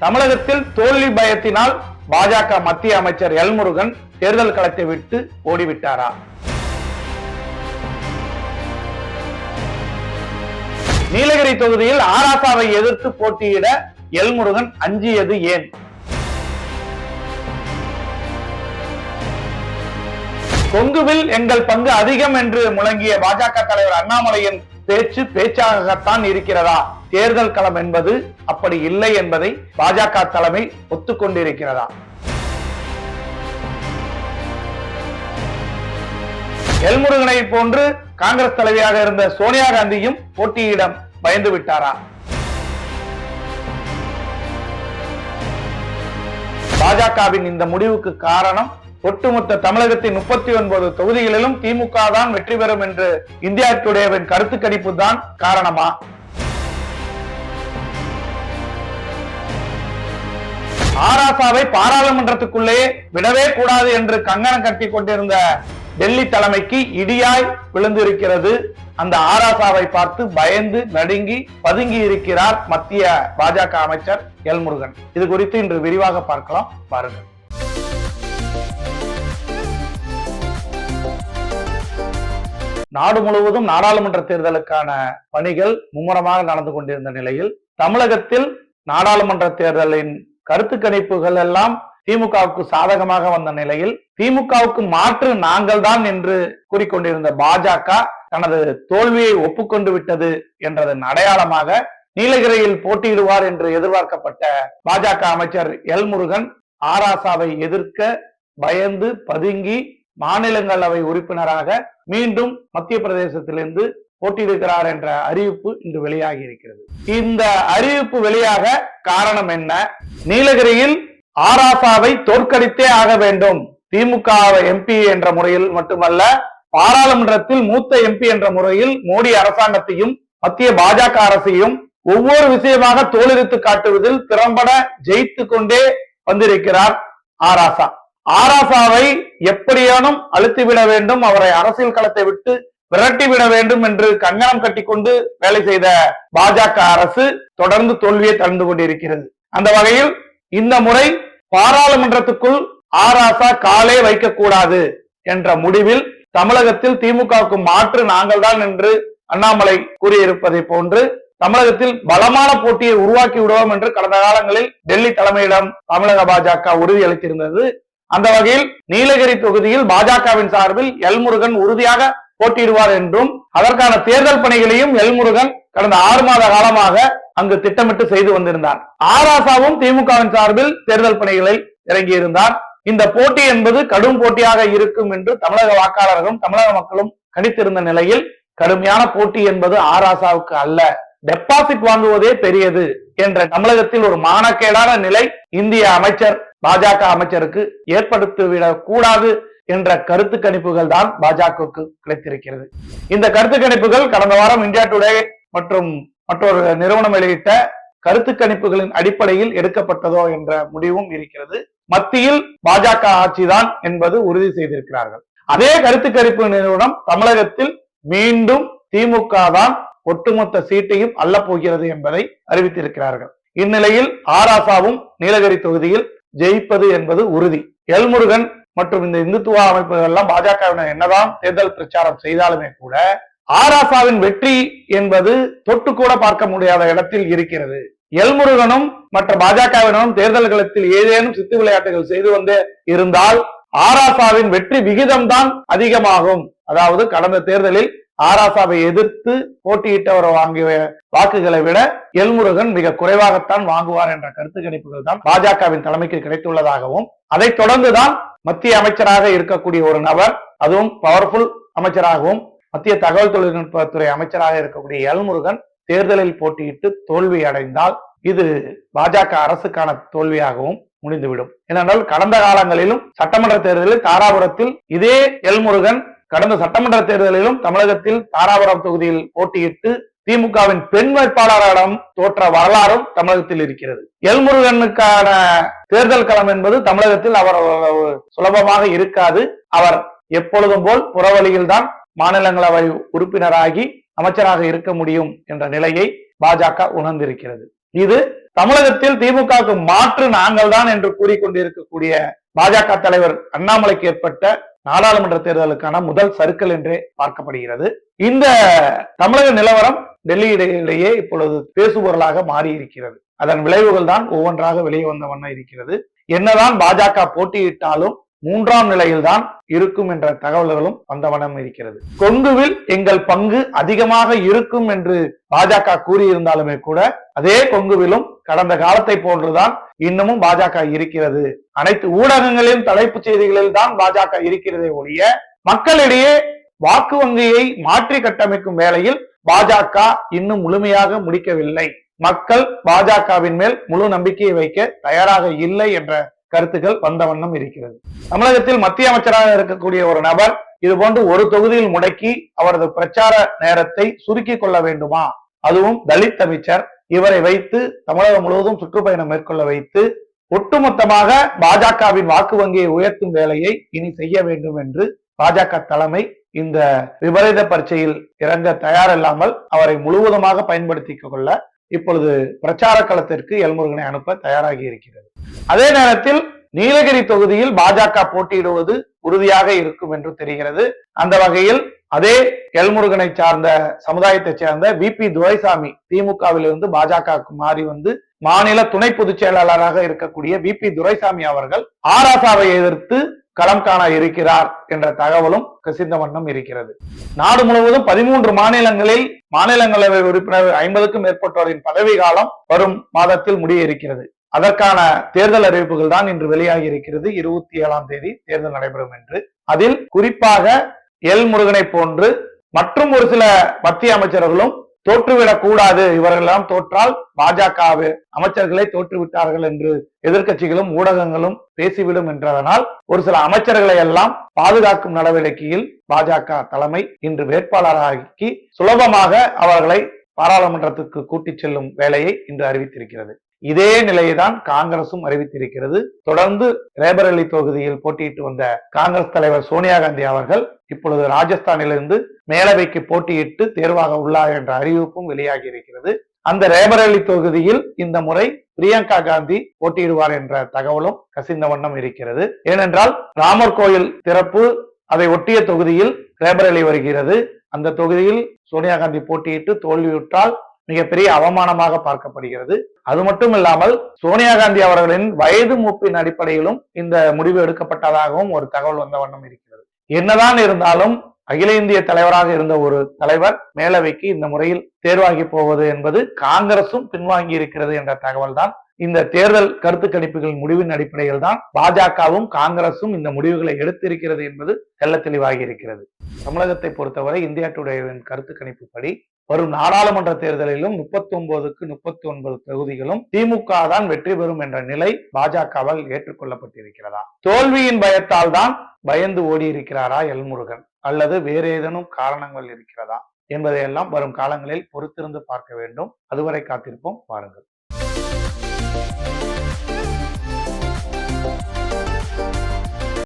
தமிழகத்தில் தோல்வி பயத்தினால் பாஜக மத்திய அமைச்சர் எல் முருகன் தேர்தல் களத்தை விட்டு ஓடிவிட்டாரா? நீலகிரி தொகுதியில் ஆராசாவை எதிர்த்து போட்டியிட எல் முருகன் அஞ்சியது ஏன்? கொங்குவில் எங்கள் பங்கு அதிகம் என்று முழங்கிய பாஜக தலைவர் அண்ணாமலையின் பேச்சு பேச்சாகத்தான் இருக்கிறதா? தேர்தல் களம் என்பது அப்படி இல்லை என்பதை பாஜக தலைமை ஒத்துக்கொண்டிருக்கிறதா? எல்முருகனை போன்று காங்கிரஸ் தலைவியாக இருந்த சோனியா காந்தியும் போட்டியிடம் பயந்து விட்டாரா? பாஜகவின் இந்த முடிவுக்கு காரணம் ஒட்டுமொத்த தமிழகத்தின் முப்பத்தி ஒன்பது தொகுதிகளிலும் திமுக தான் வெற்றி பெறும் என்று இந்தியா டுடேவின் கருத்து கணிப்பு தான் காரணமா? ஆராசாவை பாராளுமன்றத்துக்குள்ளே விடவே கூடாது என்று கங்கணம் கட்டி கொண்டிருந்த டெல்லி தலைமைக்கு இடியாய் விழுந்திருக்கிறது. அந்த ஆராசாவை பார்த்து பயந்து நடுங்கி பதுங்கி இருக்கிறார் மத்திய பாஜக அமைச்சர் எல் முருகன். இது குறித்து இன்று விரிவாக பார்க்கலாம். பாருங்கள். நாடு முழுவதும் நாடாளுமன்ற தேர்தலுக்கான பணிகள் மும்முரமாக நடந்து கொண்டிருந்த நிலையில் தமிழகத்தில் நாடாளுமன்ற தேர்தலின் கருத்து கணிப்புகள் எல்லாம் திமுகவுக்கு சாதகமாக வந்த நிலையில் திமுகவுக்கு மாற்று நாங்கள் தான் என்று கூறிக்கொண்டிருந்த பாஜக தனது தோல்வியை ஒப்புக்கொண்டு விட்டது என்றதன் அடையாளமாக நீலகிரியில் போட்டியிடுவார் என்று எதிர்பார்க்கப்பட்ட பாஜக அமைச்சர் எல் முருகன் ஆராசாவை எதிர்க்க பயந்து பதுங்கி மாநிலங்களவை உறுப்பினராக மீண்டும் மத்திய பிரதேசத்திலிருந்து போட்டியிடுகிறார் என்ற அறிவிப்பு இன்று வெளியாகி இருக்கிறது. இந்த அறிவிப்பு வெளியாக காரணம் என்ன? நீலகிரியில் ஆராசாவை தோற்கடித்தே ஆக வேண்டும். திமுக எம்பி என்ற முறையில் மட்டுமல்ல பாராளுமன்றத்தில் மூத்த எம்பி என்ற முறையில் மோடி அரசாங்கத்தையும் மத்திய பாஜக அரசையும் ஒவ்வொரு விஷயமாக தோலெடுத்து காட்டுவதில் திறம்பட ஜெயித்து கொண்டே வந்திருக்கிறார் ஆராசா ஆராசாவை எப்படியானும் அழுத்திவிட வேண்டும். அவரை அரசியல் களத்தை விட்டு விரட்டிவிட வேண்டும் என்று கங்கணம் கட்டிக்கொண்டு வேலை செய்த பாஜக அரசு தொடர்ந்து தோல்வியை தந்து கொண்டிருக்கிறது. அந்த வகையில் இந்த முறை பாராளுமன்றத்துக்குள் ஆராசா காலே வைக்கக்கூடாது என்ற முடிவில் தமிழகத்தில் திமுகவுக்கு மாற்று நாங்கள் தான் என்று அண்ணாமலை கூறியிருப்பதை போன்று தமிழகத்தில் பலமான போட்டியை உருவாக்கி விடுவோம் என்று கடந்த காலங்களில் டெல்லி தலைமையிடம் தமிழக பாஜக உறுதியளித்திருந்தது அந்த வகையில் நீலகிரி தொகுதியில் பாஜகவின் சார்பில் எல் முருகன் உறுதியாக போட்டியிடுவார் என்றும் அதற்கான தேர்தல் பணிகளையும் எல்முருகன் கடந்த ஆறு மாத காலமாக அங்கு திட்டமிட்டு செய்து வந்திருந்தார். ஆராசாவும் திமுகவின் சார்பில் தேர்தல் பணிகளில் இறங்கியிருந்தார். இந்த போட்டி என்பது கடும் போட்டியாக இருக்கும் என்று தமிழக வாக்காளர்களும் தமிழக மக்களும் கணித்திருந்த நிலையில் கடுமையான போட்டி என்பது ஆராசாவுக்கு அல்ல. டெபாசிட் வாங்குவதே பெரியது என்ற தமிழகத்தில் ஒரு மானக்கேடான நிலை இந்திய அமைச்சர் பாஜக அமைச்சருக்கு ஏற்படுத்திவிடக் கூடாது என்ற கருத்து கணிப்புகள் தான் பாஜகவுக்கு கிடைத்திருக்கிறது. இந்த கருத்து கணிப்புகள் கடந்த வாரம் இந்தியா டுடே மற்றும் மற்றொரு நிறுவனம் வெளியிட்ட கருத்து கணிப்புகளின் அடிப்படையில் எடுக்கப்பட்டதோ என்ற முடிவும் இருக்கிறது. மத்தியில் பாஜக ஆட்சிதான் என்பது உறுதி செய்திருக்கிறார்கள். அதே கருத்து கணிப்பு நிறுவனம் தமிழகத்தில் மீண்டும் திமுக தான் ஒட்டுமொத்த சீட்டையும் அல்ல போகிறது என்பதை அறிவித்திருக்கிறார்கள். இந்நிலையில் ஆராசாவும் நீலகிரி தொகுதியில் ஜெயிப்பது என்பது உறுதி. எல்முருகன் மற்றும் இந்த இந்துத்துவ அமைப்புகள் எல்லாம் பாஜகவினர் என்னதான் தேர்தல் பிரச்சாரம் செய்தாலுமே கூட ஆராசாவின் வெற்றி என்பது தொட்டு கூட பார்க்க முடியாத இடத்தில் இருக்கிறது. எல்முருகனும் மற்ற பாஜகவினரும் தேர்தல் களத்தில் ஏதேனும் சித்து விளையாட்டுகள் செய்து வந்து இருந்தால் ஆராசாவின் வெற்றி விகிதம் தான் அதிகமாகும். அதாவது கடந்த தேர்தலில் ஆராசாவை எதிர்த்து போட்டியிட்டவர் வாங்கிய வாக்குகளை விட எல்முருகன் மிக குறைவாகத்தான் வாங்குவார் என்ற கருத்து கணிப்புகள் தான் பாஜகவின் தலைமைக்கு கிடைத்துள்ளதாகவும் அதைத் தொடர்ந்துதான் மத்திய அமைச்சராக இருக்கக்கூடிய ஒரு நபர் அதுவும் பவர்ஃபுல் அமைச்சராகவும் மத்திய தகவல் தொழில்நுட்பத்துறை அமைச்சராக இருக்கக்கூடிய எல்முருகன் தேர்தலில் போட்டியிட்டு தோல்வி அடைந்தால் இது பாஜக அரசுக்கான தோல்வியாகவும் முடிந்துவிடும். ஏனென்றால் கடந்த காலங்களிலும் சட்டமன்ற தேர்தலில் தாராபுரத்தில் இதே எல்முருகன் கடந்த சட்டமன்ற தேர்தலிலும் தமிழகத்தில் தாராபுரம் தொகுதியில் போட்டியிட்டு திமுகவின் பெண் வேட்பாளரிடம் தோற்ற வரலாறும் தமிழகத்தில் இருக்கிறது. எல்முருகனுக்கான தேர்தல் களம் என்பது தமிழகத்தில் அவர் சுலபமாக இருக்காது. அவர் எப்பொழுதும் போல் புறவழியில் தான் மாநிலங்களவை உறுப்பினராகி அமைச்சராக இருக்க முடியும் என்ற நிலையை பாஜக உணர்ந்திருக்கிறது. இது தமிழகத்தில் திமுகவுக்கு மாற்று நாங்கள் தான் என்று கூறிக்கொண்டிருக்கக்கூடிய பாஜக தலைவர் அண்ணாமலைக்கு ஏற்பட்ட நாடாளுமன்ற தேர்தலுக்கான முதல் சறுக்கல் என்றே பார்க்கப்படுகிறது. இந்த தமிழக நிலவரம் டெல்லியிடையே இப்பொழுது பேசுபொருளாக மாறி இருக்கிறது அதன் விளைவுகள் தான் ஒவ்வொன்றாக வெளியே வந்த வண்ணம் இருக்கிறது. என்னதான் பாஜக போட்டியிட்டாலும் மூன்றாம் நிலையில்தான் இருக்கும் என்ற தகவல்களும் வந்தவனம் இருக்கிறது. கொங்குவில் எங்கள் பங்கு அதிகமாக இருக்கும் என்று பாஜக கூறியிருந்தாலுமே கூட அதே கொங்குவிலும் கடந்த காலத்தை போன்றுதான் இன்னமும் பாஜக இருக்கிறது. அனைத்து ஊடகங்களிலும் தலைப்புச் செய்திகளில் தான் பாஜக இருக்கிறதே ஒழிய மக்களிடையே வாக்கு வங்கியை மாற்றி கட்டமைக்கும் வேளையில் பாஜக இன்னும் முழுமையாக முடிக்கவில்லை. மக்கள் பாஜகவின் மேல் முழு நம்பிக்கையை வைக்க தயாராக இல்லை என்ற கருத்துக்கள் வந்த வண்ணம் இருக்கிறது. தமிழகத்தில் மத்திய அமைச்சராக இருக்கக்கூடிய ஒரு நபர் இது போன்று ஒரு தொகுதியில் முடக்கி அவரது பிரச்சார நேரத்தை சுருக்கிக் கொள்ள வேண்டுமா? அதுவும் தலித் அமைச்சர் இவரை வைத்து தமிழகம் முழுவதும் சுற்றுப்பயணம் மேற்கொள்ள வைத்து ஒட்டுமொத்தமாக பாஜகவின் வாக்கு வங்கியை உயர்த்தும் வேலையை இனி செய்ய வேண்டும் என்று பாஜக தலைமை இந்த விபரீத பரீட்சையில் இறங்க தயாரில்லாமல் அவரை முழுவதுமாக பயன்படுத்திக் கொள்ள இப்பொழுது பிரச்சார களத்திற்கு எல்முருகனை அனுப்ப தயாராகி இருக்கிறது. அதே நேரத்தில் நீலகிரி தொகுதியில் பாஜக போட்டியிடுவது உறுதியாக இருக்கும் என்று தெரிகிறது. அந்த வகையில் அதே எல்முருகனை சார்ந்த சமுதாயத்தைச் சேர்ந்த வி பி துரைசாமி திமுகவிலிருந்து பாஜகவுக்கு மாறி வந்து மாநில துணை பொதுச் செயலாளராக இருக்கக்கூடிய வி பி துரைசாமி அவர்கள் ஆராசாவை எதிர்த்து களம் காண இருக்கிறார் என்ற தகவலும் கசிந்த வண்ணம் இருக்கிறது. நாடு முழுவதும் பதிமூன்று மாநிலங்களில் மாநிலங்களவை உறுப்பினர் ஐம்பதுக்கும் மேற்பட்டோரின் பதவி காலம் வரும் மாதத்தில் முடிய இருக்கிறது. அதற்கான தேர்தல் அறிவிப்புகள் தான் இன்று வெளியாகி இருக்கிறது. இருபத்தி ஏழாம் தேதி தேர்தல் நடைபெறும் என்று. அதில் குறிப்பாக எல் முருகனை போன்று மற்றும் ஒரு சில மத்திய அமைச்சர்களும் தோற்றுவிடக் கூடாது. இவர்களெல்லாம் தோற்றால் பாஜகவு அமைச்சர்களை தோற்றுவிட்டார்கள் என்று எதிர்க்கட்சிகளும் ஊடகங்களும் பேசிவிடும் என்றதனால் ஒரு சில அமைச்சர்களை எல்லாம் பாதுகாக்கும் நடவடிக்கையில் பாஜக தலைமை இன்று வேட்பாளராக்கி சுலபமாக அவர்களை பாராளுமன்றத்துக்கு கூட்டிச் செல்லும் வேலையை இன்று அறிவித்திருக்கிறது. இதே நிலையை தான் காங்கிரசும் அறிவித்திருக்கிறது. தொடர்ந்து ரேபரேலி தொகுதியில் போட்டியிட்டு வந்த காங்கிரஸ் தலைவர் சோனியா காந்தி அவர்கள் இப்பொழுது ராஜஸ்தானிலிருந்து மேலவைக்கு போட்டியிட்டு தேர்வாக உள்ளார் என்ற அறிவிப்பும் வெளியாகி இருக்கிறது. அந்த ரேபரேலி தொகுதியில் இந்த முறை பிரியங்கா காந்தி போட்டியிடுவார் என்ற தகவலும் கசிந்த வண்ணம் இருக்கிறது. ஏனென்றால் ராமர் கோயில் திறப்பு அதை ஒட்டிய தொகுதியில் ரேபரேலி வருகிறது. அந்த தொகுதியில் சோனியா காந்தி போட்டியிட்டு தோல்வியுற்றால் மிகப்பெரிய அவமானமாக பார்க்கப்படுகிறது. அது மட்டும் இல்லாமல் சோனியா காந்தி அவர்களின் வயது மூப்பின் அடிப்படையிலும் இந்த முடிவு எடுக்கப்பட்டதாகவும் ஒரு தகவல் வந்த வண்ணம் இருக்கிறது. என்னதான் இருந்தாலும் அகில இந்திய தலைவராக இருந்த ஒரு தலைவர் மேலவைக்கு இந்த முறையில் தேர்வாகி போவது என்பது காங்கிரசும் பின்வாங்கி இருக்கிறது என்ற தகவல் தான் இந்த தேர்தல் கருத்து கணிப்புகளின் முடிவின் அடிப்படையில் தான் பாஜகவும் காங்கிரசும் இந்த முடிவுகளை எடுத்திருக்கிறது என்பது தெல்ல தெளிவாகி இருக்கிறது. தமிழகத்தை பொறுத்தவரை இந்தியா டுடேவின் கருத்து கணிப்புப்படி வரும் நாடாளுமன்ற தேர்தலிலும் முப்பத்தி ஒன்பதுக்கு முப்பத்தி ஒன்பது தொகுதிகளும் திமுக தான் வெற்றி பெறும் என்ற நிலை பாஜகவால் ஏற்றுக்கொள்ளப்பட்டிருக்கிறதா? தோல்வியின் பயத்தால் தான் பயந்து ஓடி இருக்கிறாரா எல்முருகன்? அல்லது வேறு ஏதேனும் காரணங்கள் இருக்கிறதா? என்பதையெல்லாம் வரும் காலங்களில் பொறுத்திருந்து பார்க்க வேண்டும். அதுவரை காத்திருப்போம். பாருங்கள்